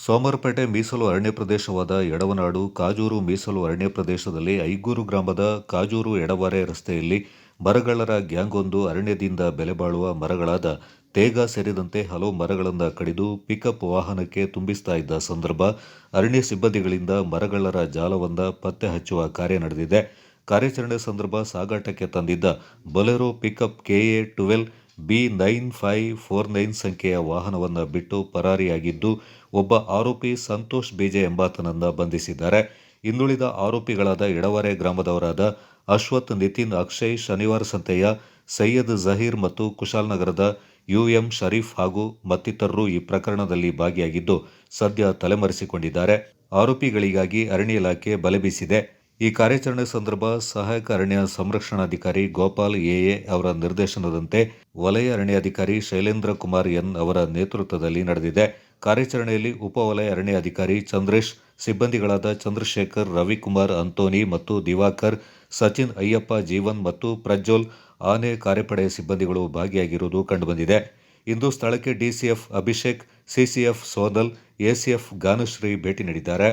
ಸೋಮವಾರಪೇಟೆ ಮೀಸಲು ಅರಣ್ಯ ಪ್ರದೇಶವಾದ ಎಡವನಾಡು, ಕಾಜೂರು ಮೀಸಲು ಅರಣ್ಯ ಪ್ರದೇಶದಲ್ಲಿ ಐಗೂರು ಗ್ರಾಮದ ಕಾಜೂರು ಎಡವಾರೆ ರಸ್ತೆಯಲ್ಲಿ ಮರಗಳರ ಗ್ಯಾಂಗೊಂದು ಅರಣ್ಯದಿಂದ ಬೆಲೆಬಾಳುವ ಮರಗಳಾದ ತೇಗ ಸೇರಿದಂತೆ ಹಲವು ಮರಗಳನ್ನು ಕಡಿದು ಪಿಕಪ್ ವಾಹನಕ್ಕೆ ತುಂಬಿಸ್ತಾ ಇದ್ದ ಸಂದರ್ಭ ಅರಣ್ಯ ಸಿಬ್ಬಂದಿಗಳಿಂದ ಮರಗಳರ ಜಾಲವೊಂದ ಪತ್ತೆ ಹಚ್ಚುವ ಕಾರ್ಯ ನಡೆದಿದೆ. ಕಾರ್ಯಾಚರಣೆ ಸಂದರ್ಭ ಸಾಗಾಟಕ್ಕೆ ತಂದಿದ್ದ Bolero pickup KA twelve B nine five four nine ಸಂಖ್ಯೆಯ ವಾಹನವನ್ನು ಬಿಟ್ಟು ಪರಾರಿಯಾಗಿದ್ದು, ಒಬ್ಬ ಆರೋಪಿ ಸಂತೋಷ್ ಬೇಜೆ ಎಂಬಾತನನ್ನು ಬಂಧಿಸಿದ್ದಾರೆ. ಇನ್ನುಳಿದ ಆರೋಪಿಗಳಾದ ಎಡವರೆ ಗ್ರಾಮದವರಾದ ಅಶ್ವಥ್, ನಿತಿನ್, ಅಕ್ಷಯ್, ಶನಿವಾರ ಸಂತೆಯ ಸೈಯದ್ ಜಹೀರ್ ಮತ್ತು ಕುಶಾಲನಗರದ ಯುಎಂ ಶರೀಫ್ ಹಾಗೂ ಮತ್ತಿತರರು ಈ ಪ್ರಕರಣದಲ್ಲಿ ಭಾಗಿಯಾಗಿದ್ದು, ಸದ್ಯ ತಲೆಮರೆಸಿಕೊಂಡಿದ್ದಾರೆ. ಆರೋಪಿಗಳಿಗಾಗಿ ಅರಣ್ಯ ಇಲಾಖೆ ಬಲೆ ಬೀಸಿದೆ. ಈ ಕಾರ್ಯಾಚರಣೆ ಸಂದರ್ಭ ಸಹಾಯಕ ಅರಣ್ಯ ಸಂರಕ್ಷಣಾಧಿಕಾರಿ ಗೋಪಾಲ್ ಎಎ ಅವರ ನಿರ್ದೇಶನದಂತೆ ವಲಯ ಅರಣ್ಯಾಧಿಕಾರಿ ಶೈಲೇಂದ್ರ ಕುಮಾರ್ ಎನ್ ಅವರ ನೇತೃತ್ವದಲ್ಲಿ ನಡೆದಿದೆ. ಕಾರ್ಯಾಚರಣೆಯಲ್ಲಿ ಉಪವಲಯ ಅರಣ್ಯಾಧಿಕಾರಿ ಚಂದ್ರೇಶ್, ಸಿಬ್ಬಂದಿಗಳಾದ ಚಂದ್ರಶೇಖರ್, ರವಿಕುಮಾರ್ ಅಂತೋನಿ ಮತ್ತು ದಿವಾಕರ್, ಸಚಿನ್ ಅಯ್ಯಪ್ಪ, ಜೀವನ್ ಮತ್ತು ಪ್ರಜ್ವಲ್ ಆನೆ ಕಾರ್ಯಪಡೆ ಸಿಬ್ಬಂದಿಗಳು ಭಾಗಿಯಾಗಿರುವುದು ಕಂಡುಬಂದಿದೆ. ಇಂದು ಸ್ಥಳಕ್ಕೆ DCF Abhishek, CCF Sodal ACF Ganushree ಭೇಟಿ ನೀಡಿದ್ದಾರೆ.